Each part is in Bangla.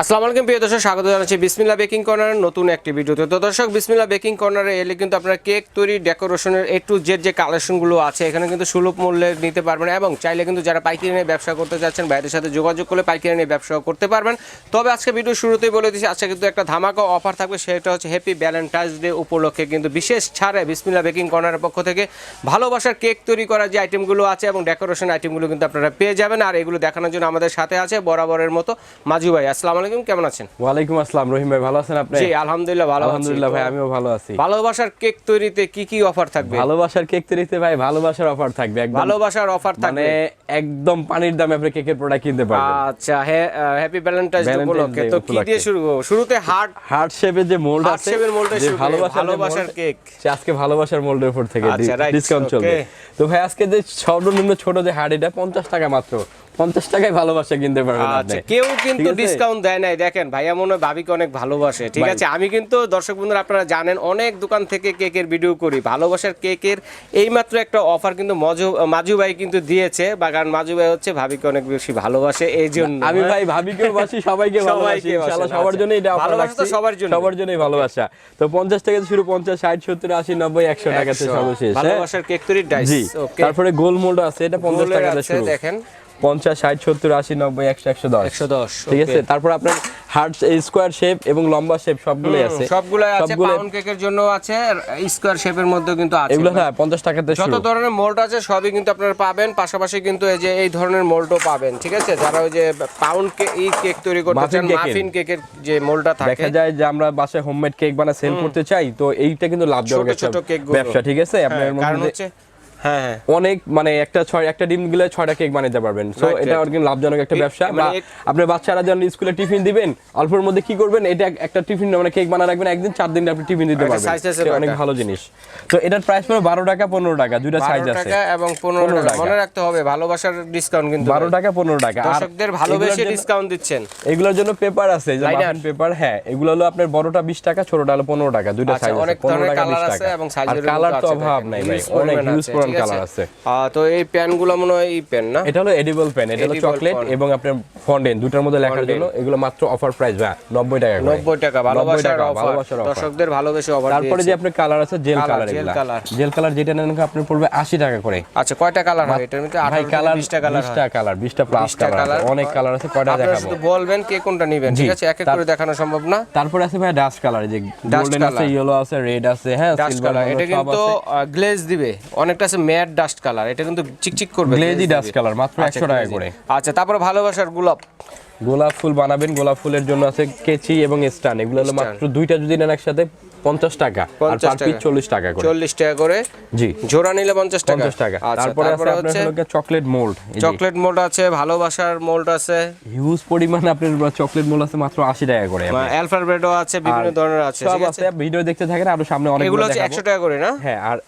আসসালামু আলাইকুম, প্রিয় দর্শক, স্বাগত জানাচ্ছি বিসমিল্লা বেকিং কর্নারের নতুন একটি ভিডিওতে। তো দর্শক বিসমিল্লা বেকিং কর্নারে এলে কিন্তু আপনারা কেক তৈরি, ডেকোরেশনের এ টু জেড যে কালেকশনগুলো আছে, এখানে কিন্তু সুলভ মূল্যে নিতে পারবেন এবং চাইলে কিন্তু যারা পাইকারি নিয়ে ব্যবসা করতে যাচ্ছেন বাইরের সাথে যোগাযোগ করলে পাইকারি নিয়ে ব্যবসা করতে পারবেন। তবে আজকে ভিডিও শুরুতেই বলে দিচ্ছি, আজকে কিন্তু একটা ধামাকা অফার থাকবে, সেটা হচ্ছে হ্যাপি ভ্যালেন্টাইন্স ডে উপলক্ষে কিন্তু বিশেষ ছাড়ে বিসমিল্লা বেকিং কর্নারের পক্ষ থেকে। ভালোবাসার কেক তৈরি করার যে আইটেমগুলো আছে এবং ডেকোরেশন আইটেমগুলো কিন্তু আপনারা পেয়ে যাবেন, আর এগুলো দেখানোর জন্য আমাদের সাথে আছে বরাবরের মতো মাজু ভাই। আসসালামু কেমন আছেন? ওয়ালাইকুম আসসালাম রহিম ভাই ভালো আছেন আপনি? জি আলহামদুলিল্লাহ ভালো আলহামদুলিল্লাহ ভাই আমিও ভালো আছি। ভালোবাসার কেক তৈরিতে কি কি অফার থাকবে? ভালোবাসার কেক তৈরিতে ভাই ভালোবাসার অফার থাকবে একদম। ভালোবাসার অফার মানে একদম পানির দামে আপনি কেকের প্রোডাক্ট কিনতে পারবেন। আচ্ছা হ্যাপি ভ্যালেন্টাইন্স ডে উপলক্ষে। তো কি দিয়ে শুরু করব? শুরুতে হার্ট হার্ট শেপের যে মোল্ড আছে mold এ যে শুরু ভালোবাসার কেক। সে আজকে ভালোবাসার মোল্ডের উপর থেকে আচ্ছা, ডিসকাউন্ট চলবে। তো ভাই আজকে যে সর্বনিম্ন ছোট যে হার্ট এটা পঞ্চাশ টাকা মাত্র। পঞ্চাশ টাকায় ভালোবাসা কিনতে পারবেন আচ্ছা কেউ কিন্তু ডিসকাউন্ট দেয় নাই। দেখেন ভাইয়া মনে হয় ভাবিকে অনেক ভালোবাসে। ঠিক আছে আমি কিন্তু দর্শক বন্ধুরা আপনারা জানেন অনেক দোকান থেকে কেকের ভিডিও করি। ভালোবাসার কেকের এইমাত্র একটা অফার কিন্তু মজু মাজু ভাই কিন্তু দিয়েছে বা কারণ মাজু ভাই হচ্ছে ভাবিকে অনেক বেশি ভালোবাসে এই জন্য আমি ভাই ভাবিকেও বাসি সবাইকে ভালোবাসি। ইনশাআল্লাহ সবার আচ্ছা। জন্য এটা ভালোবাসা তো সবার জন্য। সবার জন্যই ভালোবাসা। তো পঞ্চাশ থেকে শুরু পঞ্চাশ ষাট সত্তর আশি নব্বই একশো টাকাতে একশো। সর্বশেষ হ্যাঁ? ভালোবাসার কেক তৈরির ডাইস ওকে তারপরে গোল মোল্ড আছে এটা পঞ্চাশ টাকা টাকাতে আছে, শুরু। দেখেন। পঞ্চাশ ষাট সত্তর আশি নব্বই একশো একশো দশ। একশো দশ ঠিক আছে? তারপর আপনার হার্ট স্কোয়ার শেপ এবং লম্বা শেপ সবগুলোই আছে। পাউন্ড কেকের জন্য আছে স্কোয়ার শেপের মধ্যে কিন্তু আছে। এগুলো হ্যাঁ টাকাতে যত ধরনের মোল্ড আছে সবই কিন্তু আপনারা পাবেন। পাশাপাশি কিন্তু এই যে এই ধরনের মোল্ডও পাবেন ঠিক আছে? যারা ওই যে পাউন্ড এই কেক তৈরি করতে চান মাফিন কেকের যে মোল্ডটা থাকে। দেখা যায় যে আমরা বাসায় হোমমেড কেক বানা সেল করতে চাই তো এইটা কিন্তু লাভজনক একটা ব্যবসা ঠিক আছে? হ্যাঁ, আপনার কারণ মধ্যে হচ্ছে হ্যাঁ হ্যাঁ। অনেক মানে একটা ছয় একটা ডিমগুলো ছয়টা কেক বানাতে পারবেন। সো এটা. অনেক লাভজনক একটা ব্যবসা। মানে বা আপনার বাচ্চারা যখন স্কুলে টিফিন দিবেন অল্পের মধ্যে কি করবেন? এটা একটা টিফিন মানে কেক বানা রাখবেন একদিন চার দিন আপনি টিফিন দিতে পারবেন। এটা অনেক ভালো জিনিস। তো এটার প্রাইস পড়বে বারো টাকা পনেরো টাকা দুইটা সাইজ আছে। টাকা এবং পনেরো 15 টাকা। মনে রাখতে হবে ভালোবাসার ডিসকাউন্ট কিন্তু বারো টাকা পনেরো টাকা। দর্শকদের ভালোবেসে ডিসকাউন্ট দিচ্ছেন। এগুলোর জন্য পেপার আছে? পেপার হ্যাঁ এগুলো হলো আপনার বড়টা বিশ টাকা ছোটটা হলো পনেরো টাকা দুইটা আচ্ছা সাইজ আছে। অনেক পনেরো টাকা বিশ আছে টাকা। এবং সাইজের কালার তো অভাব নাই ভাই অনেক ইউজ করার কালার আছে। তো এই প্যানগুলো মনে হয় এই প্যান না? এটা হলো এডিবল পেন এটা হলো চকলেট এবং আপনার ফন্ডেন্ট দুটার মধ্যে লেখার। জন্য এগুলো মাত্র অফার প্রাইস ভাই নব্বই টাকা করে। নব্বই টাকা ভালোবাসার অফার। দর্শকদের ভালোবেসে অফার তারপরে যে আপনার কালার আছে জেল কালার এগুলা। colour। জেল কালার যেটা নেন আপনার পড়বে আশি টাকা করে। আচ্ছা কয়টা কালার হয় এটার মধ্যে ভাই 18 কালার বিশটা কালার বিশটা কালার বিশটা প্লাস কালার অনেক কালার আছে কয়টা দেখাবো? শুধু বলবেন কে কোনটা নেবেন ঠিক আছে? এক এক করে দেখানো সম্ভব না। তারপরে আছে ভাই ডাস্ট কালার যে গোল্ডেন আছে ইয়েলো আছে রেড আছে হ্যাঁ সিলভার কালার এটা কিন্তু গ্লেজ দিবে। অনেকটা আছে ম্যাট ডাস্ট কালার এটা কিন্তু চিকচিক করবে গ্লেজি ডাস্ট কালার মাত্র আচ্ছা, একশো টাকা করে। আচ্ছা তারপরে ভালোবাসার গোলাপ। গোলাপ ফুল বানাবেন গোলাপ ফুলের জন্য আছে কেচি এবং স্টান। এগুলো হলো মাত্র দুইটা যদি নেন একসাথে পঞ্চাশ টাকা। আর পার পিস। চল্লিশ টাকা করে। চল্লিশ টাকা করে। জি। জোড়া নিলে পঞ্চাশ টাকা। পঞ্চাশ টাকা। আচ্ছা তারপরে আছে আপনার চকলেট মোল্ড চকলেট মোল্ড আছে ভালোবাসার মোল্ড আছে। হিউজ পরিমাণে আপনার চকলেট মোল্ড আছে মাত্র আশি টাকা করে অ্যালফাবেটও আছে বিভিন্ন ধরনের আছে সব আছে? ভিডিও দেখতে থাকেন আরও সামনে অনেক এগুলো হচ্ছে একশো টাকা করে না? হ্যাঁ আর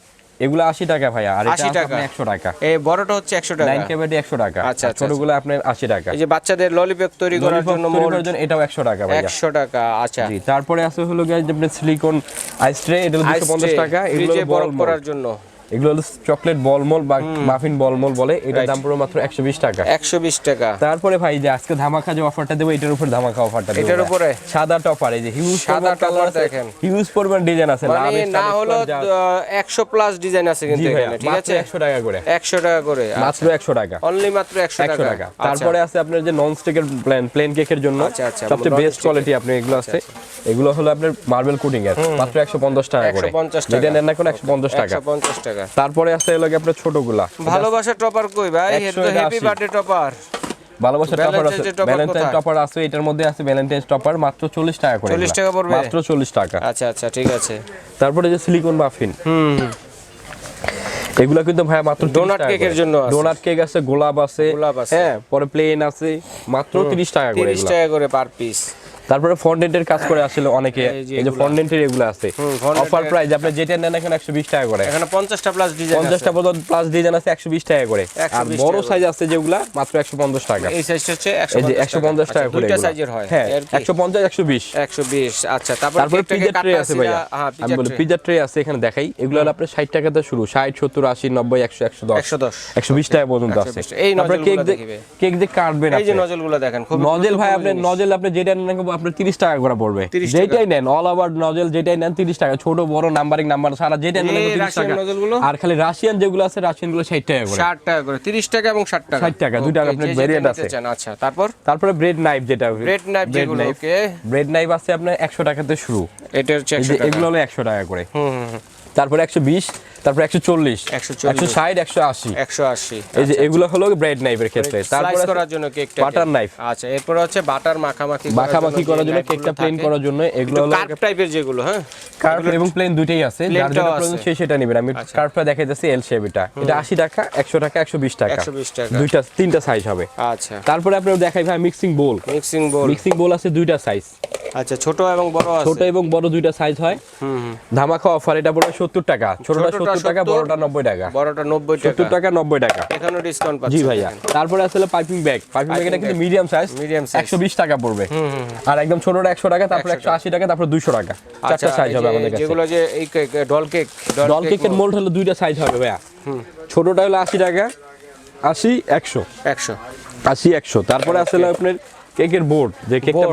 এগুলো আশি টাকা ভাইয়া আর এটা 80 টাকা। আপনার একশো টাকা। এই বড়টা হচ্ছে একশো টাকা। লাইন ক্যাবেটি একশো টাকা। আচ্ছা, আর আচ্ছা, ছোটগুলো আপনার আশি টাকা। এই যে বাচ্চাদের ললিপপ তৈরি করার জন্য মোল্ড জন্য এটাও একশো টাকা ভাই একশো টাকা আচ্ছা। জি তারপরে আছে হলো যে আপনার সিলিকন আইস ট্রে এটা দুশো পঞ্চাশ টাকা এগুলো বরফ করার জন্য। এগুলো হলো চকলেট বলমল বা মাফিন বলমল বলে এটার দাম পড়বে মাত্র একশো বিশ টাকা। একশো বিশ টাকা। তারপরে ভাই যে আজকে ধামাকা যে অফারটা দেবো এটার উপর ধামাকা অফারটা এটার উপরে? সাদা টপার এই যে হিউজ সাদা topper দেখেন। হিউজ পরিমাণ ডিজাইন আছে মানে না হলো extra যা- একশো প্লাস ডিজাইন আছে কিন্তু এখানে ঠিক আছে? একশো টাকা করে। একশো টাকা করে মাত্র একশো টাকা। অনলি মাত্র একশো একশো টাকা। টাকা। আচ্ছা। তারপরে আছে আপনার যে নন স্টিকের প্লেন প্লেন কেকের জন্য আচ্ছা, আচ্ছা, সবচেয়ে বেস্ট কোয়ালিটি আপনি এগুলো আছে। এগুলো হলো আপনার মার্বেল কোটিং এর মাত্র একশো পঞ্চাশ টাকা করে। 150 টাকা। যেটা নেন না টাকা। পঞ্চাশ টাকা তারপরে আছে এগুলো আপনার ছোটগুলা। ভালোবাসা টপার কই ভাই? এটা তো হ্যাপি বার্থডে টপার। ভালোবাসার টপার আছে। ভ্যালেন্টাইন টপার আছে এটার মধ্যে আছে ভ্যালেন্টাইন টপার মাত্র 40 টাকা করে 40 টাকা পড়বে? মাত্র 40 টাকা। আচ্ছা আচ্ছা ঠিক আছে। তারপরে যে সিলিকন মাফিন হুম এগুলো কিন্তু ভাই মাত্র 30 cake এর জন্য আছে। ডোনাট কেক আছে গোলাপ আছে গোলাপ আছে। হ্যাঁ পরে প্লেন আছে মাত্র 30 টাকা করে তিরিশ এগুলা। টাকা করে পার পিস তারপরে ফন্ডেন্টের কাজ করে আসলে অনেকে এই যে। ফন্ডেন্টের এগুলো। আছে। অফার প্রাইস আপনি যেটা নেন এখন একশো বিশ টাকা করে। এখানে পঞ্চাশটা প্লাস ডিজাইন পঞ্চাশটা পর্যন্ত প্লাস ডিজাইন আছে একশো বিশ টাকা করে। আর বড় সাইজ আছে যেগুলা মাত্র একশো পঞ্চাশ টাকা। এই সাইজটা হচ্ছে এই যে একশো পঞ্চাশ টাকা। করে দুইটা সাইজের হয়। হ্যাঁ এর কি? একশো পঞ্চাশ একশো বিশ। একশো বিশ আচ্ছা তারপর তারপরে পিজা ট্রে আছে ভাইয়া। হ্যাঁ আমি বলি পিজা ট্রে আছে এখানে দেখাই। এগুলো হলো আপনার 60 টাকা থেকে শুরু ষাট সত্তর আশি নব্বই একশো একশো দশ। একশো দশ। বিশ টাকা পর্যন্ত আছে। এই কেক নজলগুলো কেক যে কাটবেন এই যে। নজলগুলো দেখেন খুব নজেল ভাই আপনি নজেল আপনি যেটা নেন আপনার তিরিশ টাকা করে পড়বে। যেটাই নেন অল ওভার নজেল যেটাই নেন তিরিশ টাকা। ছোট বড় নাম্বারিং নাম্বার সারা যেটা নেন টাকা। আর খালি রাশিয়ান যেগুলো আছে রাশিয়ানগুলো ষাট টাকা করে। ষাট টাকা করে তিরিশ টাকা এবং ষাট টাকা। 60 টাকা, দুইটা আপনার নিতে আছে। আচ্ছা তারপর? তারপরে ব্রেড নাইফ যেটা ব্রেড নাইফ যেগুলো ওকে ব্রেড নাইফ আছে আপনার একশো টাকাতে শুরু। এটা হচ্ছে টাকা। এগুলো হলো একশো টাকা করে। হুম। তারপরে একশো বিশ তারপরে একশো চল্লিশ 140 একশো ষাট একশো আশি। একশো আশি এই যে এগুলো হলো ব্রেড নাইফের ক্ষেত্রে। করার জন্য কেকটা butter knife। আচ্ছা এরপর হচ্ছে বাটার মাখামাখি মাখামাখি করার জন্য কেকটা প্লেন করার জন্য এগুলো হলো কার্ভ টাইপের যেগুলো হ্যাঁ? কার্ভ এবং প্লেন দুইটাই আছে। যার প্রয়োজন আছে। সেটা নেবেন আমি আচ্ছা। কার্ভটা দেখাই যাচ্ছি এল এটা। এটা আশি টাকা একশো টাকা একশো বিশ টাকা। 120 টাকা। দুইটা তিনটা সাইজ হবে। আচ্ছা। তারপরে আপনার দেখাই ভাই mixing bowl mixing bowl mixing bowl আছে দুইটা সাইজ আচ্ছা ছোট এবং বড় আছে। ছোট এবং বড় দুইটা সাইজ হয়। ধামাকা অফার এটা পড়বে সত্তর টাকা। ছোটটা টাকা বড়টা টাকা। বড়টা নব্বই সত্তর টাকা টাকা নব্বই টাকা। এখানেও ডিসকাউন্ট জি ভাইয়া। তারপরে আসলে পাইপিং ব্যাগ পাইপিং ব্যাগ এটা কিন্তু মিডিয়াম সাইজ Medium size। একশো বিশ টাকা পড়বে। আর একদম ছোটটা একশো টাকা তারপর 100 একশো আশি টাকা তারপর দুশো টাকা। চারটা আচ্ছা সাইজ হবে আমাদের কাছে। যেগুলো যে এই ডল কেক ডল কেকের মোল্ড হলো দুইটা সাইজ হবে ভাইয়া। ছোটটা হলো আশি টাকা আশি একশো। একশো। আশি একশো। তারপরে আসলে আপনার কেকের বোর্ড যে কেকটা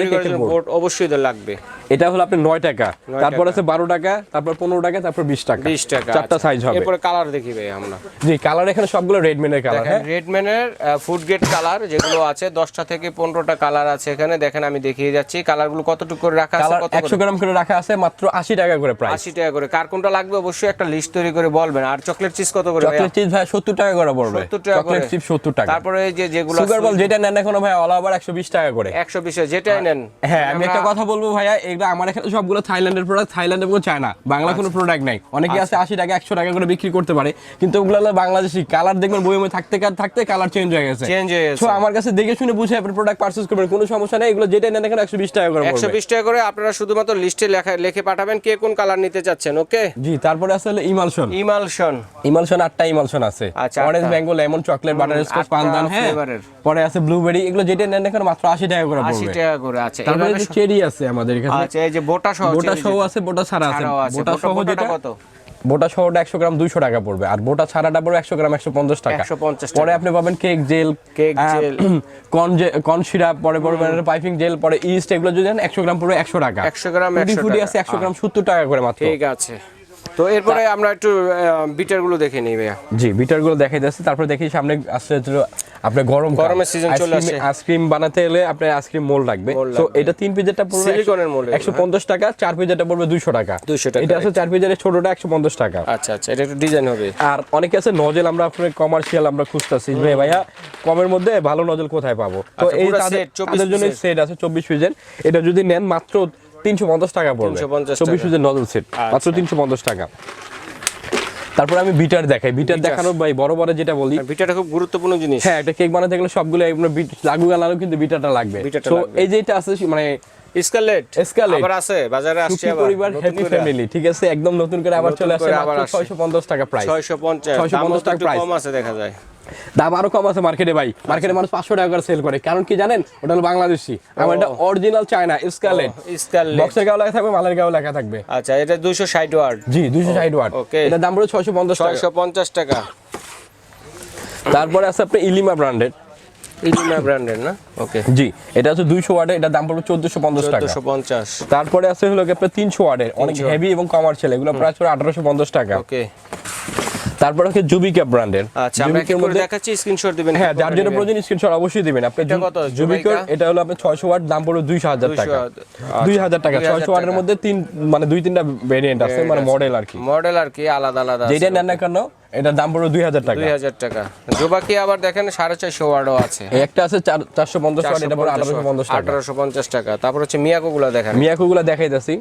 যে কেকের বোর্ড। অবশ্যই তো লাগবে। এটা হলো আপনার নয় টাকা। তারপর আছে বারো টাকা তারপর পনেরো টাকা তারপর বিশ টাকা। বিশ টাকা চারটা আচ্ছা। সাইজ হবে। এরপরে কালার দেখি ভাই আমরা। জি কালার এখানে সবগুলো কালার হ্যাঁ? রেডম্যানের ফুড গ্রেড কালার যেগুলো আছে দশটা থেকে পনেরোটা কালার আছে এখানে। দেখেন আমি দেখিয়ে যাচ্ছি। কালারগুলো কতটুকু করে রাখা আছে কত একশো করে গ্রাম করে রাখা আছে মাত্র আশি টাকা করে প্রাইস আশি টাকা করে। কার কোনটা লাগবে অবশ্যই একটা লিস্ট তৈরি করে বলবেন। আর চকলেট চিজ কত করে চকলেট চিজ ভাই সত্তর টাকা করে পড়বে। 70 টাকা চকলেট করে। চিপ সত্তর টাকা। তারপরে এই যে যেগুলো সুগার বল যেটা নেন এখনও ভাই অল একশো বিশ টাকা করে। একশো বিশে যেটাই নেন। হ্যাঁ আমি একটা কথা বলব ভাইয়া এগুলো আমার এখানে সবগুলো থাইল্যান্ডের প্রোডাক্ট থাইল্যান্ড এবং চায়না। বাংলা কোনো প্রোডাক্ট নাই। অনেকে আছে আশি টাকা একশো টাকা করে বিক্রি করতে পারে কিন্তু ওগুলো হলো বাংলাদেশি। কালার দেখবেন বইয়ে থাকতে থাকতে কালার চেঞ্জ হয়ে গেছে। চেঞ্জ হয়ে গেছে। আমার কাছে দেখে শুনে বুঝে আপনি প্রোডাক্ট পারচেজ করবেন কোনো সমস্যা নেই। এগুলো যেটা নেন এখানে একশো বিশ টাকা করে একশো পড়বে বিশ টাকা করে আপনারা শুধুমাত্র লিস্টে লেখা লিখে পাঠাবেন কে কোন কালার নিতে চাচ্ছেন ওকে জি তারপরে আসলে ইমালশন ইমালশন ইমালশন আটটা ইমালশন আছে। আচ্ছা, orange. Mango lemon chocolate butter scotch pandan হ্যাঁ। পরে আছে ব্লুবেরি এগুলো যেটা নেন এখানে মাত্র আশি টাকা করে পড়বে। টাকা করে আছে। তারপরে যে চেরি আছে আমাদের এখানে। আচ্ছা এই যে বোটা সহ বোটা সহ আছে বোটা ছাড়া আছে। বোটা সহ যেটা কত? বোটা সহটা একশো গ্রাম দুইশো টাকা পড়বে। আর বোটা ছাড়াটা পড়বে একশো গ্রাম একশো পঞ্চাশ টাকা। পরে আপনি পাবেন cake gel cake gel. Corn corn syrup পরে পড়বে পাইপিং জেল পরে ইস্ট এগুলো যদি নেন একশো গ্রাম পড়বে একশো টাকা। 100 গ্রাম ফুটি আছে একশো গ্রাম সত্তর টাকা করে মাত্র। ঠিক আছে। তো এরপরে আমরা একটু বিটারগুলো দেখে নিই ভাইয়া। জি বিটারগুলো দেখাই যাচ্ছে। তারপরে দেখি সামনে আসছে আপনার গরম গরমের season চলে আসছে। আইসক্রিম বানাতে হলে আপনার আইসক্রিম মোল লাগবে। তো এটা তিন পিজেরটা পড়বে সিলিকনের এগুলো, একশো পঞ্চাশ টাকা চার পিজেরটা পড়বে দুইশো টাকা। 200 টাকা, এটা আছে চার পিজের ছোটটা একশো পঞ্চাশ টাকা। আচ্ছা আচ্ছা এটা একটু ডিজাইন হবে। আর অনেকে আছে নজেল আমরা আপনার কমার্শিয়াল আমরা খুঁজতেছি। ভাই ভাইয়া কমের মধ্যে ভালো নজেল কোথায় পাবো? তো আচ্ছা, এই তাদের 24 জন্য সেট আছে চব্বিশ পিসের এটা যদি নেন মাত্র তিনশো পঞ্চাশ টাকা পড়বে 350 চব্বিশ। পিসের নজল সেট মাত্র। তিনশো পঞ্চাশ টাকা তারপর আমি বিটার দেখাই বিটার। দেখানোর ভাই বড় বড় যেটা বলি আর বিটাটা খুব গুরুত্বপূর্ণ জিনিস হ্যাঁ একটা কেক বানাতে গেলে সবগুলো বিট লাগু গালানো কিন্তু বিটারটা লাগবে তো। এই যেটা আছে মানে স্কারলেট Scarlett। আবার আছে বাজারে আসছে আবার পরিবার হ্যাপি ফ্যামিলি ঠিক আছে একদম নতুন করে আবার চলে আসছে করে আবার মাত্র আসছে। ছয়শো পঞ্চাশ টাকা প্রাইস 650 650 দাম টাকা price। কম আছে দেখা যায় দাম আরও কম আছে মার্কেটে ভাই। মার্কেটে মানুষ পাঁচশো টাকা করে সেল করে। কারণ কি জানেন? ওটা হলো বাংলাদেশি। আমার এটা অরিজিনাল চায়না স্কারলেট স্কারলেট বক্সের গাও লেখা থাকবে মালের গাও লেখা থাকবে। আচ্ছা এটা 260 ওয়াট। জি দুইশো ষাট ওয়াট। এটার দাম পড়বে ছয়শো পঞ্চাশ টাকা। 650 টাকা। তারপরে আছে আপনি ইলিমা ব্র্যান্ডেড ইলিনা ব্র্যান্ডের না? ওকে জি এটা হচ্ছে দুইশো ওয়াটের এটার দাম পড়বে চোদ্দশো পঞ্চাশ টাকা। 1450 তারপরে আছে হলো আপনার তিনশো ওয়াটের। অনেক হেভি এবং কমার্শিয়াল এগুলো প্রায় পড়ে আঠারোশো পঞ্চাশ টাকা। ওকে তারপরে হচ্ছে জুবিকা ব্র্যান্ডের আচ্ছা আমরা কি করে দেখাচ্ছি স্ক্রিনশট দিবেন হ্যাঁ যার জন্য প্রয়োজন স্ক্রিনশট অবশ্যই দিবেন। আপনি এটা কত? জুবিকার এটা হলো আপনার ছয়শো ওয়াট দাম পড়বে দুইশো হাজার 200 টাকা। আচ্ছা, দুই হাজার টাকা 2000 ছয়শো ওয়াটের মধ্যে তিন মানে দুই তিনটা ভেরিয়েন্ট আছে মানে মডেল আর কি। মডেল আর কি আলাদা আলাদা যেটা নেন না কেন এটার দাম পড়বে দুই হাজার টাকা। 2000 টাকা। জোবাকি আবার দেখেন 450 ওয়াটও আছে। একটা আছে চার- চারশো পঞ্চাশ ওয়াট এটা আঠারোশো পঞ্চাশ টাকা। 1850 টাকা। তারপর হচ্ছে মিয়াকো গুলো দেখেন। মিয়াকো গুলা দেখাই যাচ্ছি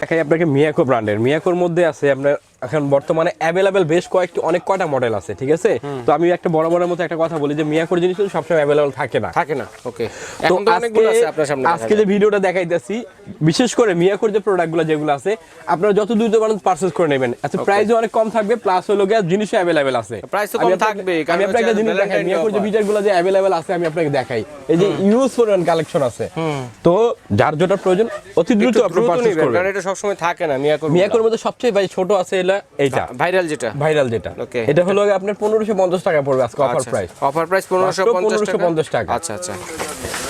দেখাই আপনাকে মিয়াকো ব্র্যান্ডের মিয়াকোর মধ্যে আছে আপনার এখন বর্তমানে অ্যাভেলেবেল বেশ কয়েকটি অনেক কয়টা মডেল আছে ঠিক আছে? তো আমি একটা বড় বড় মতো একটা কথা বলি যে মিয়াকোর জিনিস সবসময় অ্যাভেলেবেল থাকে না। থাকে না ওকে তো অনেকগুলো আছে আপনার সামনে আজকে যে ভিডিওটা দেখাইতেছি বিশেষ করে মিয়াকোর যে প্রোডাক্টগুলো যেগুলো আছে আপনারা যত দ্রুত পারেন পারচেজ করে নেবেন। আচ্ছা প্রাইসও অনেক কম থাকবে প্লাস হলো গিয়ে জিনিসও অ্যাভেলেবেল আছে। আমি কম কারণ আমি আপনাকে একটা জিনিস দেখাই মিয়াকোর যে। বিজারগুলো যে অ্যাভেলেবেল আছে আমি আপনাকে দেখাই। এই যে ইউজ ফরেন কালেকশন আছে তো যার যেটা প্রয়োজন অতি দ্রুত আপনি পারচেজ করবেন। কারণ এটা সবসময় থাকে না মিয়াকোর মিয়াকোর মধ্যে সবচেয়ে ভাই ছোট আছে এইটা ভাইরাল যেটা। ভাইরাল যেটা। এটা হলো আপনার পনেরোশো পঞ্চাশ টাকা পড়বে আজকে অফার আচ্ছা, প্রাইস অফার প্রাইস পনেরোশো পঞ্চাশ টাকা? আচ্ছা আচ্ছা।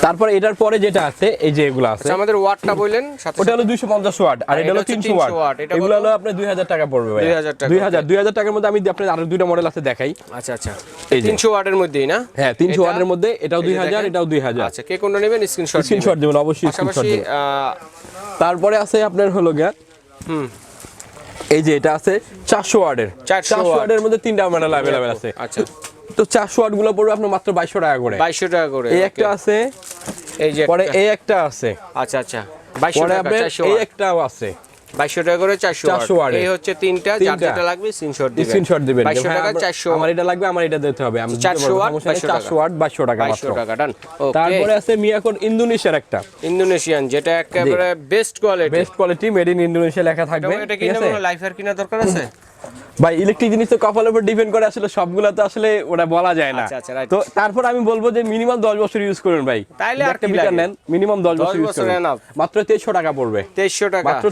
তারপরে এটার পরে যেটা আছে এই যে এগুলো আছে। আচ্ছা আমাদের ওয়াটটা বললেন ওটা হলো দুইশো পঞ্চাশ ওয়াট আর এটা হলো তিনশো 300 ওয়াট এগুলো হলো আপনার দুই হাজার টাকা পড়বে ভাই 2000 টাকা, হাজার টাকার মধ্যে আমি আপনার আরও দুইটা মডেল আছে দেখাই। আচ্ছা আচ্ছা। এই যে। তিনশো ওয়াটের মধ্যেই না? হ্যাঁ তিনশো এটা? ওয়াটের মধ্যে এটাও এই যে দুই হাজার দেখেন। এটাও দুই হাজার। আচ্ছা কে কোনটা নেবেন? স্ক্রিনশট স্ক্রিনশট দেবেন অবশ্যই স্ক্রিনশট তারপরে আছে আপনার হলো গিয়া হুম। এই যে এটা আছে চারশো ওয়ার্ডের। চারশো ওয়ার্ডের মধ্যে তিনটা মডেল অ্যাভেলেবেল আছে। আচ্ছা। তো চারশো ওয়াটগুলো পড়বে আপনার মাত্র বাইশশো টাকা করে। বাইশশো টাকা করে এই একটা আছে এই যে পরে। এই একটা আছে। আচ্ছা আচ্ছা। বাইশশো টাকা এই একটাও আছে। বাইশশো টাকা করে চারশো 400 ওয়াট এই হচ্ছে তিনটা যার যেটা লাগবে স্ক্রিনশট দিবেন। স্ক্রিনশট দিবেন। বাইশশো ভাই, টাকা আমার- চারশো আমার এটা লাগবে আমার এটা দিতে হবে। আমি 400 watt, 22 চারশো ওয়াট বাইশশো টাকা বাইশশো মাত্র। টাকা ডান তারপরে আছে মিয়াকোর ইন্দোনেশিয়ার একটা। ইন্দোনেশিয়ান যেটা একেবারে best quality best quality made in Indonesia লেখা থাকবে। এটা কি লাইফার কিনা দরকার আছে? ভাই ইলেকট্রিক জিনিস তো কপালের উপর ডিপেন্ড করে আসলে সবগুলো তো আসলে ওটা বলা যায় না। আচ্ছা, আচ্ছা. তো তারপর আমি বলব যে মিনিমাম দশ বছর ইউজ করুন ভাই। তাইলে একটা মিটার নেন মিনিমাম দশ 10 বছর ইউজ করুন। মাত্র টাকা পড়বে। টাকা। মাত্র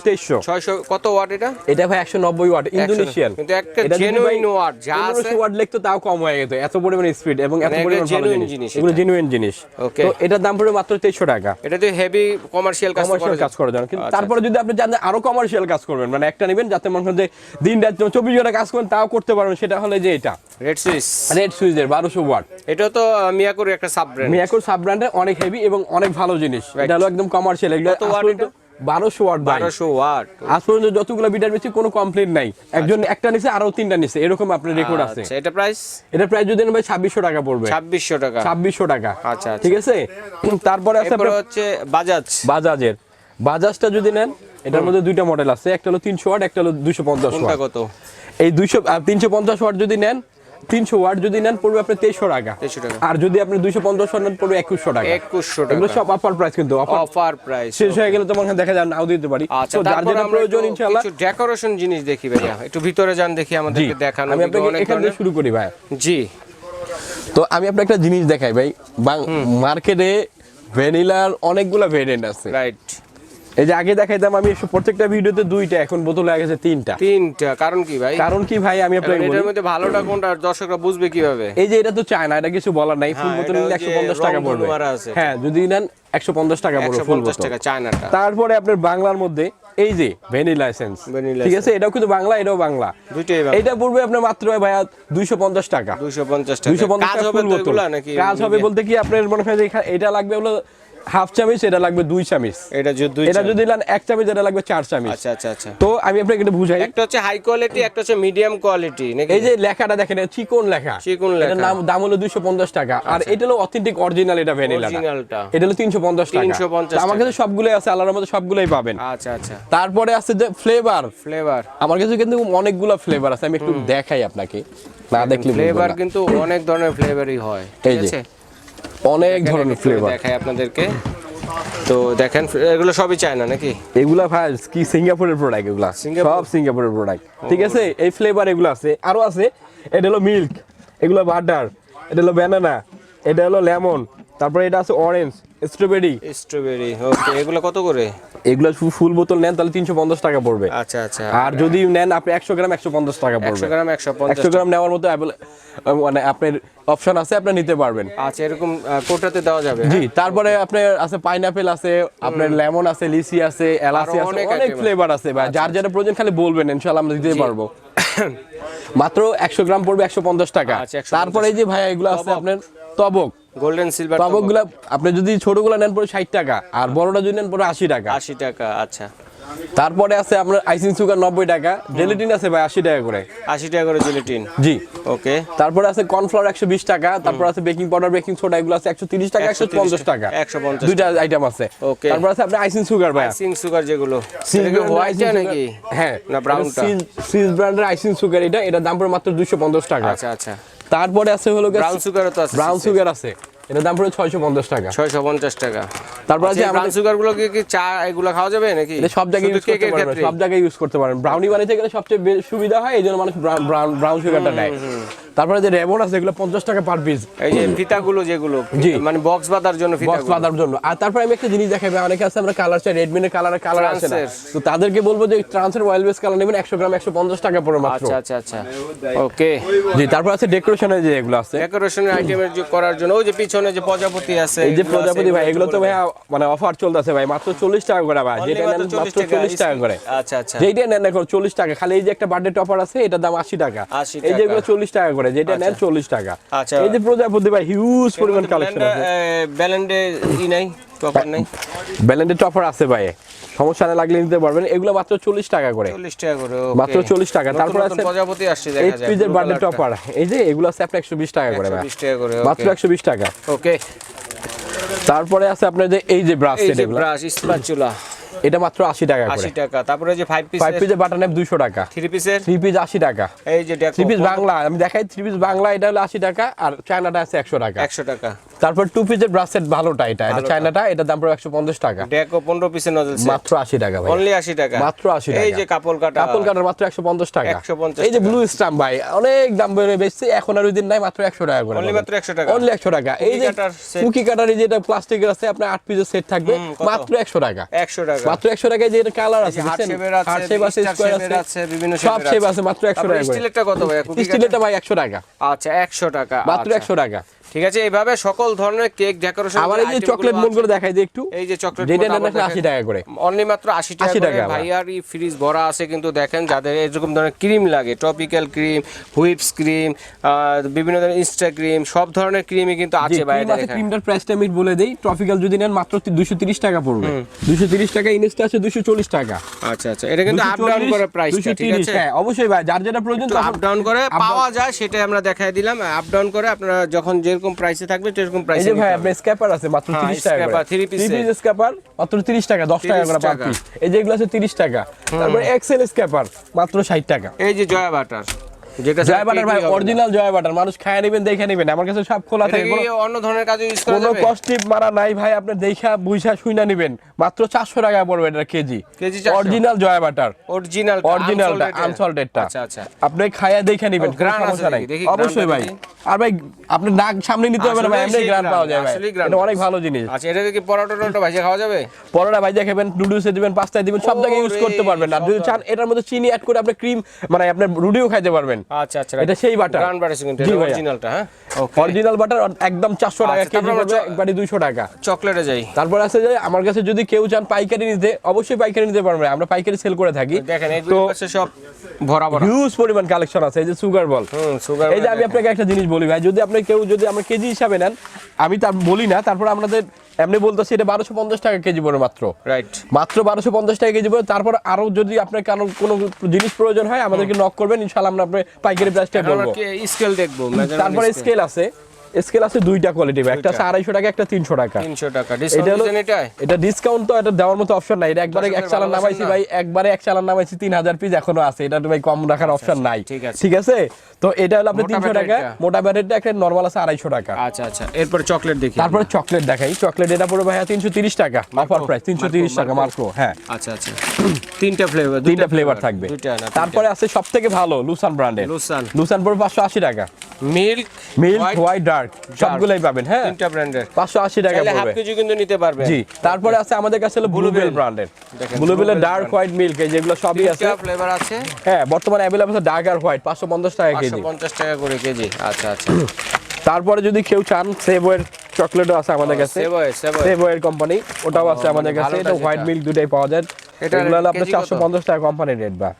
কত ওয়াট এটা? এটা ভাই একশো নব্বই ওয়াট ইন্দোনেশিয়ান কিন্তু একটা genuine watt যা আছে- ওয়াট লিখতো তাও কম হয়ে যেত এত পরিমাণ স্পিড এবং এত মানে পরিমাণ ভালো জিনিস। এগুলো জেনুইন জিনিস. তো এটার দাম পড়বে মাত্র তেইশশো টাকা। এটা তো হেভি কমার্শিয়াল কাজ কমার্শিয়াল কাজ করার জন্য কিন্তু তারপরে যদি আপনি জানেন আরও কমার্শিয়াল কাজ করবেন মানে একটা নেবেন যাতে মনে হয় যে দিন রাত চব্বিশ ঘণ্টা কাজ করবেন তাও করতে পারবেন সেটা হলে যে এটা। রেড সুইস রেড সুইজের বারোশো ওয়াট। এটা তো মিয়াকোর একটা সাব ব্র্যান্ড মিয়াকোর সাব ব্র্যান্ডে অনেক হেভি এবং অনেক ভালো জিনিস। এটা হলো একদম কমার্শিয়াল এগুলো watt বারোশো ওয়াট বারোশো ওয়াট। আজ পর্যন্ত যতগুলো বিটার বেশি কোনো কমপ্লেন নাই। একজন একটা নিচে আরও তিনটা নিচে এরকম আপনার রেকর্ড আছে। আচ্ছা এটা প্রাইস এটা প্রাইস যদি ভাই ছাব্বিশশো টাকা পড়বে। ছাব্বিশশো টাকা। ছাব্বিশশো টাকা। আচ্ছা, আচ্ছা। ঠিক আছে? তারপরে আছে হচ্ছে বাজাজ বাজাজের বাজাজটা যদি নেন এটার মধ্যে দুইটা মডেল আছে একটা হলো তিনশো ওয়াট একটা হলো দুইশো পঞ্চাশ ওয়াট কত? এই দুইশো তিনশো পঞ্চাশ ওয়াট যদি নেন তিনশো ওয়াট যদি নেন পড়বে আপনার তেইশশো টাকা। আর যদি আপনি দুইশো পঞ্চাশ ওয়াট নেন পড়বে একুশশো টাকা। একুশশো এগুলো টাকা সব অফার প্রাইস কিন্তু অফার প্রাইস শেষ হয়ে গেলে তোমার দেখা যায় নাও দিতে পারি। আচ্ছা তো যার যেটা প্রয়োজন একটু ইনশাআল্লাহ। কিছু ডেকোরেশন জিনিস দেখি ভাইয়া। একটু ভিতরে যান দেখি জি। আমাদেরকে দেখানো আমি আপনাকে এখান থেকে শুরু করি ভাই। জি। তো আমি আপনাকে একটা জিনিস দেখাই ভাই। মার্কেটে ভ্যানিলার অনেকগুলো ভেরিয়েন্ট আছে। রাইট এই যে আগে দেখাইতাম আমি প্রত্যেকটা ভিডিওতে দুইটা এখন বোতল হয়ে গেছে তিনটা। তিনটা কারণ কি ভাই? কারণ কি ভাই আমি আপনাকে এটার মধ্যে ভালোটা কোনটা দর্শকরা বুঝবে কীভাবে? এই যে এটা তো চায় না এটা কিছু বলার নাই ফুল হ্যাঁ, বোতল নিলে ওই একশো যে পঞ্চাশ টাকা পড়বে। হ্যাঁ যদি নেন একশো পঞ্চাশ টাকা পড়বে ফুল বোতল। টাকা চায়নাটা। তারপরে আপনার বাংলার মধ্যে এই যে ভ্যানিলা এসেন্স। ঠিক আছে? এটাও কিন্তু বাংলা এটাও বাংলা। এটা পড়বে আপনার মাত্র ভাইয়া দুইশো পঞ্চাশ টাকা। দুইশো পঞ্চাশ টাকা। দুইশো পঞ্চাশ কাজ টাকা হবে নাকি কাজ হবে বলতে কি আপনার মনে হয় যে এটা লাগবে হলো হাফ চামিচ এটা লাগবে দুই চামিচ। এটা যদি দুই এটা যদি নেন এক চামিচ এটা লাগবে চার চামিচ। আচ্ছা আচ্ছা আচ্ছা। তো আমি আপনাকে এটা বুঝাই। একটা হচ্ছে হাই কোয়ালিটি একটা হচ্ছে মিডিয়াম কোয়ালিটি নাকি? এই যে লেখাটা দেখেন এটা চিকন লেখা। চিকন লেখা। আচ্ছা। নাম দাম হলো দুইশো পঞ্চাশ টাকা। আর এটা হলো অথেন্টিক অরিজিনাল এটা ভ্যানিলা অরিজিনালটা এটা হলো তিনশো পঞ্চাশ টাকা। 350 তো আমার কাছে সবগুলোই আছে আল্লাহর মধ্যে সবগুলোই পাবেন। আচ্ছা আচ্ছা। তারপরে আছে যে ফ্লেভার ফ্লেভার আমার কাছে কিন্তু অনেকগুলো ফ্লেভার আছে আমি একটু দেখাই আপনাকে। না দেখলে ফ্লেভার কিন্তু অনেক ধরনের ফ্লেভারই হয় ঠিক আছে? অনেক ধরনের ফ্লেভার দেখাই আপনাদেরকে। তো দেখেন এগুলো সবই চায়না নাকি? এগুলা ভাই কি সিঙ্গাপুরের প্রোডাক্ট এগুলো? সব সিঙ্গাপুরের প্রোডাক্ট ঠিক আছে? এই ফ্লেভার এগুলো আছে। আরও আছে। এটা হলো মিল্ক এগুলো বাটার এটা হলো ব্যানানা এটা হলো লেমন তারপরে এটা আছে অরেঞ্জ স্ট্রবেরি স্ট্রবেরি ওকে এগুলো কত করে? এগুলো ফুল বোতল নেন তাহলে তিনশো পঞ্চাশ টাকা পড়বে। আচ্ছা আচ্ছা। আর যদি নেন আপনি একশো গ্রাম একশো পঞ্চাশ টাকা একশো পড়বে গ্রাম একশো পঞ্চাশ একশো গ্রাম নেওয়ার মতো মানে আপনার অপশন আছে আপনি নিতে পারবেন। আচ্ছা এরকম কোটাতে দেওয়া যাবে জি তারপরে আপনার আছে পাইনাপেল আছে আপনার লেমন আছে লিচি আছে এলাচি আছে অনেক। ফ্লেভার আছে। ভাই। যার যেটা প্রয়োজন খালি বলবেন ইনশাআল্লাহ আমরা দিতে পারব। মাত্র একশো গ্রাম পড়বে একশো পঞ্চাশ টাকা। আচ্ছা, 150 তারপরে এই যে ভাই এগুলো আছে আপনার তবক। গোল্ডেন সিলভার তবকগুলা আপনি যদি ছোটগুলো নেন পড়ে ষাট টাকা আর বড়টা যদি নেন পড়ে আশি টাকা। আশি টাকা আচ্ছা। তারপরে আছে আপনার আইসিং সুগার নব্বই টাকা। জেলিটিন আছে ভাই আশি টাকা করে। আশি টাকা করে জিলিটিন জি। ওকে তারপরে আছে কর্নফ্লাওয়ার একশো বিশ টাকা তারপর আছে বেকিং পাউডার বেকিং সোডা এগুলো আছে একশো তিরিশ টাকা একশো পঞ্চাশ টাকা। 150 দুইটা আইটেম আছে। Okay. তারপর আছে আপনার আইসিং সুগার ভাই। সিং সুগার যেগুলো। হোয়াইটটা নাকি? হ্যাঁ। না ব্রাউনটা সিজ ব্র্যান্ডের আইসিং সুগার এটা এটার দাম পড়ে মাত্র দুশো পঞ্চাশ টাকা। আচ্ছা আচ্ছা। তারপরে আছে হলো ব্রাউন সুগারও তো আছে ব্রাউন সুগার আছে। এটার দাম পড়ে ছয়শো পঞ্চাশ টাকা। ছয়শো পঞ্চাশ টাকা। তারপর আছে ব্রাউন সুগারগুলো কি চা এগুলো খাওয়া যাবে নাকি? সব জায়গায় ইউজ করতে পারবেন সব জায়গায় ইউজ করতে পারেন ব্রাউনি বানাইতে গেলে সবচেয়ে সুবিধা হয় এই জন্য মানুষ ব্রাউন ব্রাউন সুগারটা নেয় তারপরে যে রেবন আছে এগুলো পঞ্চাশ টাকা পার পিস এই যে ফিতাগুলো যেগুলো জি। মানে বক্স বাঁধার জন্য বক্স বাঁধার জন্য। আর তারপরে আমি একটা জিনিস দেখাবো অনেকে আছে আমরা কালার চাই রেডমিনের কালার কালার আছে না। তো তাদেরকে বলব যে ট্রান্সের অয়েল বেস কালার নেবেন একশো গ্রাম একশো পঞ্চাশ টাকা পড়ে মাত্র। আচ্ছা আচ্ছা আচ্ছা। ওকে জি তারপর আছে ডেকোরেশনের যে এগুলো আছে। ডেকোরেশনের আইটেমের যে করার জন্য ওই যে পিছনে যে প্রজাপতি আছে এই যে প্রজাপতি ভাই এগুলো তো ভাই মানে অফার চলতেছে ভাই মাত্র চল্লিশ টাকা করে ভাই যেটা নেন মাত্র চল্লিশ টাকা করে। আচ্ছা আচ্ছা। যেটা নেন এখন চল্লিশ টাকা। খালি এই যে একটা বার্থডে টপার আছে এটার দাম আশি টাকা। এই টাকা। যেগুলো চল্লিশ টাকা করে। যেটা নেন চল্লিশ টাকা। আচ্ছা। এই যে প্রজাপতি ভাই হিউজ পরিমাণ কালেকশন আছে। ব্যালেন্ডে ই নাই টপার নাই? ব্যালেন্ডের টপার আছে ভাই। সমস্যা না লাগলে নিতে পারবেন। এগুলো মাত্র চল্লিশ টাকা করে। চল্লিশ টাকা করে মাত্র 40 টাকা। তারপর আছে প্রজাপতি আসছে দেখা যায় বার্থডে টপার এই যে এগুলো আছে আপনার একশো বিশ টাকা করে টাকা করে মাত্র একশো বিশ টাকা। ওকে তারপরে আছে আপনার যে এই যে ব্রাশ সেট এগুলো। ব্রাশ স্প্যাচুলা এটা মাত্র আশি টাকা করে। আশি টাকা। তারপরে যে ফাইভ পিস ফাইভ পিসের বাটার নেপ দুইশো টাকা। থ্রি পিসের থ্রি পিস আশি টাকা। এই যে থ্রি পিস বাংলা আমি দেখাই থ্রি পিস বাংলা এটা হলো আশি টাকা আর চায়নাটা আছে একশো টাকা। একশো টাকা। তারপর টু পিসের ব্রাশ সেট ভালোটা এটা। এটা। চায়নাটা এটা দাম পড়ে একশো পঞ্চাশ টাকা। ডেকো পনেরো পিসের নজল মাত্র আশি টাকা ভাই অনলি আশি টাকা। মাত্র 80 টাকা। এই যে কাপল কাটা কাপল কাটার মাত্র একশো পঞ্চাশ টাকা। 150 এই যে ব্লু স্টাম্প ভাই অনেক দাম বেড়ে বেশি এখন আর ওই দিন নাই মাত্র একশো টাকা করে Only মাত্র 100 টাকা। অনলি একশো টাকা। এই যে কুকি কাটার এই যে এটা প্লাস্টিকের আছে আপনার আট পিসের সেট থাকবে মাত্র একশো টাকা। একশো টাকা। মাত্র একশো টাকায় যে কালার আছে হার্ট শেপ আছে স্কোয়ার আছে বিভিন্ন সব শেপ আছে। মাত্র একশো টাকা করে স্টিলেরটা কত ভাই? স্টিলেরটা ভাই একশো টাকা। আচ্ছা একশো টাকা মাত্র আচ্ছা। একশো টাকা। ঠিক আছে এইভাবে সকল ধরনের কেক ডেকোরেশন আবার এই যে চকলেট মনগুলো দেখাই দিই একটু। এই যে চকলেট যেটা আসলে আশি টাকা করে। অনলি মাত্র আশি টাকা করে আবার। ভাইয়ার এই ফ্রিজ ভরা আছে কিন্তু দেখেন যাদের এরকম ধরনের ক্রিম লাগে টপিক্যাল ক্রিম হুইপস ক্রিম বিভিন্ন ধরনের ইনস্টা ক্রিম সব ধরনের ক্রিমই কিন্তু আছে ভাই আছে ক্রিমটার প্রাইসটা আমি বলে দেই ট্রপিক্যাল যদি নেন মাত্র দুশো তিরিশ টাকা পড়বে। দুশো তিরিশ টাকা ইনস্টা আছে দুশো চল্লিশ টাকা। আচ্ছা আচ্ছা এটা কিন্তু আপ ডাউন করে প্রাইসটা ঠিক আছে? হ্যাঁ অবশ্যই ভাই যার যেটা প্রয়োজন আপ ডাউন করে পাওয়া যায় সেটাই আমরা দেখাই দিলাম। আপ ডাউন করে আপনারা যখন যেরকম প্রাইসে থাকবে সেরকম এই যে ভাই আপনার স্ক্যাপার আছে মাত্র হ্যাঁ, 30 টাকা scraper, করে। three piece three piece scraper মাত্র 30 টাকা 10 টাকা 30 করে পার পিস এই যে এগুলো আছে 30 টাকা। তারপর এক্সেল স্ক্যাপার মাত্র 60 টাকা। এই যে জয়া বাটার। যেটা জয় বাটার ভাই অরিজিনাল জয় বাটার মানুষ খায় নেবেন দেখে নেবেন আমার কাছে সব খোলা থাকে অন্য ধরনের কাজে ইউজ করা কোনো কস্টিপ মারা নাই ভাই আপনি দেখা বুঝা শুইনা নেবেন মাত্র 400 টাকা পড়বে এটা KG. KG original Joy butter. Original অরিজিনালটা আনসল্টেডটা আচ্ছা আচ্ছা। আপনি খায়া দেখে নেবেন গ্রান সমস্যা নাই। অবশ্যই ভাই। আর ভাই আপনি নাক সামনে নিতে হবে না ভাই এমনি গ্রান গ্রান, পাওয়া যায় ভাই। এটা অনেক ভালো জিনিস। আচ্ছা কি পরোটা টরোটা খাওয়া যাবে? পরোটা ভাই খাবেন নুডলসে দিবেন পাস্তায় দিবেন সব জায়গায় ইউজ করতে পারবেন আর যদি চান এটার মধ্যে চিনি অ্যাড করে আপনি ক্রিম মানে আপনি রুটিও খাইতে পারবেন। আচ্ছা আচ্ছা এটা সেই বাটার। গ্রান বাটার কিন্তু এটা অরিজিনালটা হ্যাঁ? অরিজিনাল বাটার একদম চারশো টাকা আচ্ছা, কেজি তারপর একবারে দুইশো টাকা। চকলেটে যাই। তারপর আছে যে আমার কাছে যদি কেউ চান পাইকারি নিতে অবশ্যই পাইকারি নিতে পারবেন আমরা পাইকারি সেল করে থাকি। দেখেন এই পাশে সব ভরা ভরা। হিউজ পরিমাণ কালেকশন আছে এই যে সুগার বল হুম সুগার এই যে আমি আপনাকে একটা জিনিস বলি ভাই যদি আপনি কেউ যদি আমরা কেজি হিসাবে নেন আমি তার বলি না তারপর আপনাদের এমনি বলতেছি এটা বারোশো পঞ্চাশ টাকা কেজি পড়ে মাত্র। রাইট মাত্র বারোশো পঞ্চাশ টাকা কেজি পড়ে। তারপর আরও যদি আপনার কারও কোনো জিনিস প্রয়োজন হয় আমাদেরকে নক করবেন ইনশাল্লাহ আমরা আপনার পাইকারি প্রাইসটা বলব। স্কেল দেখব তারপরে স্কেল আছে। স্কেল আছে দুইটা কোয়ালিটি একটা আছে আড়াইশো টাকা একটা তিনশো টাকা। 300 টাকা। এটা ডিসকাউন্ট হলো এটা ডিসকাউন্ট তো এটা দেওয়ার মতো অপশন নাই। এটা একবারে এক চালান নামাইছি ভাই একবারে এক চালান নামাইছি তিন হাজার পিস এখনও আছে। এটা তো ভাই কম রাখার অপশন নাই। ঠিক আছে। তো এটা হলো আপনি তিনশো টাকা। মোটা ব্যাটারিটা একটা নর্মাল আছে আড়াইশো টাকা। আচ্ছা আচ্ছা। এরপর চকলেট দেখি তারপরে চকলেট দেখাই। চকলেট এটা পড়বে ভাইয়া তিনশো তিরিশ টাকা। অফার প্রাইস তিনশো তিরিশ টাকা মার্কো হ্যাঁ। আচ্ছা আচ্ছা। তিনটা ফ্লেভার তিনটা ফ্লেভার থাকবে। তারপরে আছে সব থেকে ভালো লুসান ব্র্যান্ডের লুসান লুসান পড়বে পাঁচশো আশি টাকা। মিল্ক মিল্ক হোয়াইট ডার্ক সবগুলাই পাবেন হ্যাঁ। তিনটা ব্র্যান্ডের পাঁচশো আশি টাকা চাইলে হাফ কেজি কিন্তু নিতে পারবে জি তারপরে আছে আমাদের কাছে হলো ব্লুবেল ব্র্যান্ডের দেখেন, ব্লুবেলের Bluebell ডার্ক হোয়াইট মিল্ক এই যেগুলো সবই আছে। ফ্লেভার আছে। হ্যাঁ বর্তমানে অ্যাভেলেবল আছে ডার্ক আর হোয়াইট পাঁচশো পঞ্চাশ টাকা কেজি। 550 টাকা করে কেজি। আচ্ছা আচ্ছা। তারপরে যদি কেউ চান সেভয়ের চকলেটও আছে আমাদের কাছে। কোম্পানি ওটাও আছে আমাদের কাছে। এটা হোয়াইট মিল্ক দুটাই পাওয়া যায়। এগুলো হলো আপনার কেজি কত? চারশো পঞ্চাশ টাকা কোম্পানি রেট বা।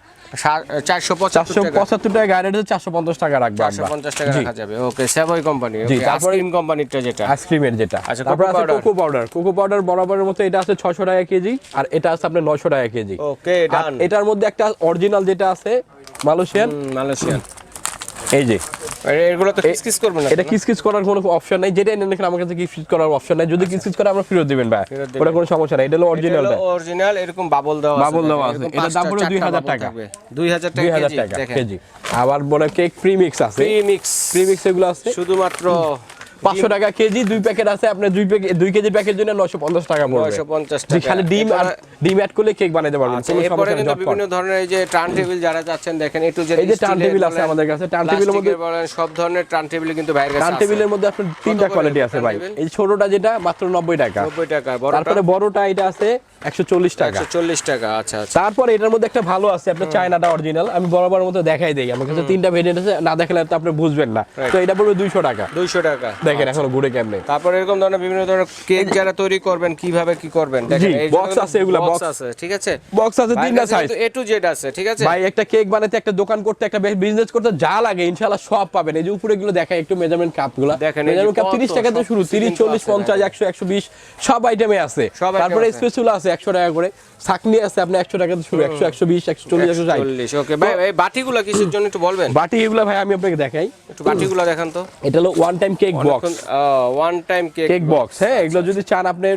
চারশো পঁচাত্তর টাকা। গাড়ি চারশো পঞ্চাশ টাকা রাখব চারশো পঞ্চাশ টাকা রাখা যাবে। ওকে কোম্পানি আইসক্রিম কোম্পানিটা যেটা। আইসক্রিমের যেটা। আচ্ছা, তারপর আছে কোকো পাউডার কোকো পাউডার বরাবরের মতো এটা আছে ছশো টাকা কেজি আর এটা আছে আপনার টাকা কেজি। ওকে এটার মধ্যে একটা অরিজিনাল যেটা আছে মালয়েশিয়ান মালয়েশিয়ান এই যে। এগুলো তো কিস কিস করবে না এটা কিস কিস করার কোনো অপশন নাই। যেটা এনে আমার কাছে কিস কিস করার অপশন নাই। যদি কিস কিস করে আমরা ফেরত দিবেন ভাই। ওটা কোনো সমস্যা নাই। এটা হলো অরিজিনালটা অরিজিনাল এরকম বাবল দেওয়া আছে বাবল দেওয়া আছে। এরকম দাম পাঁচটা, 2000 টাকা। থাকবে। 2000 টাকা দুই হাজার টাকা দেখেন। কেজি। আবার বলে কেক প্রিমিক্স আছে। প্রিমিক্স প্রিমিক্স এগুলো আছে। শুধুমাত্র পাঁচশো টাকা কেজি দুই প্যাকেট আছে আপনার দুই প্যাকেট দুই কেজির প্যাকেট জন্য নশো পঞ্চাশ টাকা পড়বে। 950 জি, টাকা। খালি ডিম আর ডিম অ্যাড করলে কেক বানাতে পারবেন আচ্ছা, কোনো সমস্যা নেই বিভিন্ন ধরনের এই যে টার্ন টেবিল যারা চাচ্ছেন দেখেন একটু যে এই যে টার্ন টেবিল আছে আমাদের কাছে টার্ন টেবিলের মধ্যে বলেন সব ধরনের টার্ন টেবিল কিন্তু ভাইয়ের কাছে টার্ন টেবিলের মধ্যে আপনার তিনটা কোয়ালিটি আছে ভাই। এই ছোটটা যেটা মাত্র নব্বই টাকা। 90 টাকা বড়টা? তারপরে বড়টা এটা আছে একশো চল্লিশ টাকা। 140 টাকা আচ্ছা আচ্ছা। তারপর এটার মধ্যে একটা ভালো আছে আপনার চায়নাটা অরিজিনাল আমি বরাবর মতো দেখাই দিই আমার কাছে তিনটা ভেরিয়েন্ট আছে না দেখালে তো আপনি বুঝবেন না। তো এটা পড়বে দুইশো টাকা। 200 টাকা দেখেন এখন ঘুরে কেমনে। তারপরে এরকম ধরনের বিভিন্ন ধরনের কেক যারা তৈরি করবেন কীভাবে কি করবেন দেখেন এই box আছে এগুলা, বক্স আছে ঠিক আছে? বক্স আছে তিনটা সাইজ এ টু জেড আছে ঠিক আছে? ভাই একটা কেক বানাতে একটা দোকান করতে একটা বিজনেস করতে যা লাগে ইনশাআল্লাহ সব পাবেন। এই যে উপরে গুলো দেখায় একটু মেজারমেন্ট কাপগুলো। দেখেন, মেজারমেন্ট কাপ 30 টাকা থেকে শুরু কিছু 30 কিন্তু 40 আছে, 50 100 120 সব আইটেমে আছে। তারপরে আছে। আছে 100 টাকা করে। ছাকনি আছে আপনি 100 টাকা শুরু একশো একশো বিশ একশো চল্লিশ ওকে ভাই এই বাটিগুলো কিসের জন্য একটু বলবেন? বাটি এগুলো ভাই আমি আপনাকে দেখাই। একটু বাটিগুলো দেখান তো। এটা হলো one time cake box one time cake cake box হ্যাঁ এগুলো যদি চান আপনি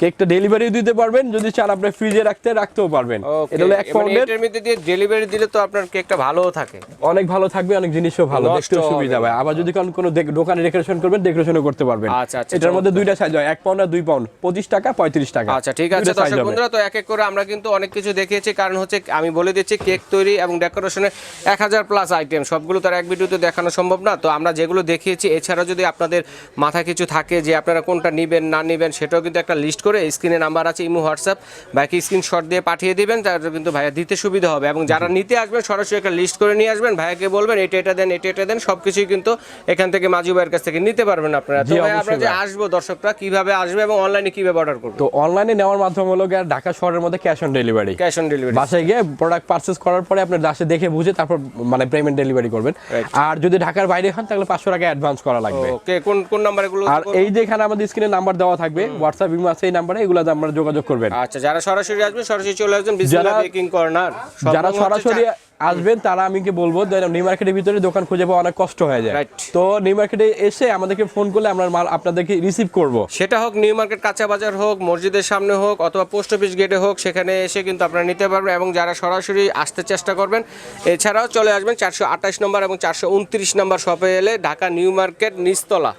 কেকটা ডেলিভারি দিতে পারবেন যদি চান আপনি ফ্রিজে রাখতে রাখতেও পারবেন। এটা হলো এক পাউন্ডের এটার মধ্যে দিয়ে ডেলিভারি দিলে তো আপনার কেকটা ভালোও থাকে। অনেক ভালো থাকবে অনেক জিনিসও ভালো হবে সুবিধা হয়। আবার যদি কোন কোনো দোকানে ডেকোরেশন করবেন ডেকোরেশনও করতে পারবেন। আচ্ছা, আচ্ছা, এটার মধ্যে দুইটা সাইজ হয় এক পাউন্ড আর দুই পাউন্ড পঁচিশ টাকা পঁয়ত্রিশ টাকা। আচ্ছা ঠিক আছে দর্শক বন্ধুরা তো এক এক করে আমরা কিন্তু অনেক কিছু দেখিয়েছি। কারণ হচ্ছে আমি বলে দিচ্ছি কেক তৈরি এবং ডেকোরেশনের এক হাজার প্লাস আইটেম সবগুলো তো আর এক ভিডিওতে দেখানো সম্ভব না। তো আমরা যেগুলো দেখিয়েছি এছাড়া যদি আপনাদের মাথায় কিছু থাকে যে আপনারা কোনটা নেবেন না নেবেন সেটাও কিন্তু একটা লিস্ট করে স্ক্রিনে নাম্বার আছে ইমো হোয়াটসঅ্যাপ। বাইকে স্ক্রিনশট দিয়ে পাঠিয়ে দিবেন তার কিন্তু ভাইয়া দিতে সুবিধা হবে। এবং যারা নিতে আসবেন সরাসরি একটা লিস্ট করে নিয়ে আসবেন। ভাইয়াকে বলবেন এটা এটা দেন এটা এটা দেন সব কিছুই কিন্তু এখান থেকে মাজু ভাইয়ের কাছ থেকে নিতে পারবেন আপনারা। তো আপনারা যে আসব দর্শকরা কীভাবে আসবে এবং অনলাইনে কীভাবে অর্ডার করবে? তো অনলাইনে নেওয়ার মাধ্যম হলো গিয়ে ঢাকা শহরের মধ্যে cash on delivery cash on delivery বাসায় গিয়ে প্রোডাক্ট পারচেস করার পরে আপনার দাসে দেখে বুঝে তারপর মানে পেমেন্ট ডেলিভারি করবেন। আর যদি ঢাকার বাইরে খান তাহলে পাঁচশো টাকা অ্যাডভান্স করা লাগবে। ওকে কোন কোন নাম্বার এগুলো আর এই যে এখানে আমাদের স্ক্রিনে নাম্বার দেওয়া থাকবে হোয়াটসঅ্যাপ ইমো আছে এই নাম্বারে এগুলোতে আপনারা যোগাযোগ করবেন। আচ্ছা যারা সরাসরি আসবেন সরাসরি চলে আসবেন বিসমিল্লাহ বেকিং কর্নার যারা সরাসরি আসবেন তারা আমি কি বলব নিউ মার্কেটের ভিতরে দোকান খুঁজে পাওয়া অনেক কষ্ট হয়ে যায়. তো নিউ মার্কেটে এসে আমাদেরকে ফোন করলে আমরা মাল আপনাদেরকে রিসিভ করব। সেটা হোক নিউ মার্কেট কাঁচা বাজার হোক মসজিদের সামনে হোক অথবা পোস্ট অফিস গেটে হোক সেখানে এসে কিন্তু আপনারা নিতে পারবেন এবং যারা সরাসরি আসতে চেষ্টা করবেন এছাড়াও চলে আসবেন চারশো আঠাশ নম্বর এবং চারশো উনত্রিশ নম্বর শপে এলে ঢাকা নিউ মার্কেট নিচতলা।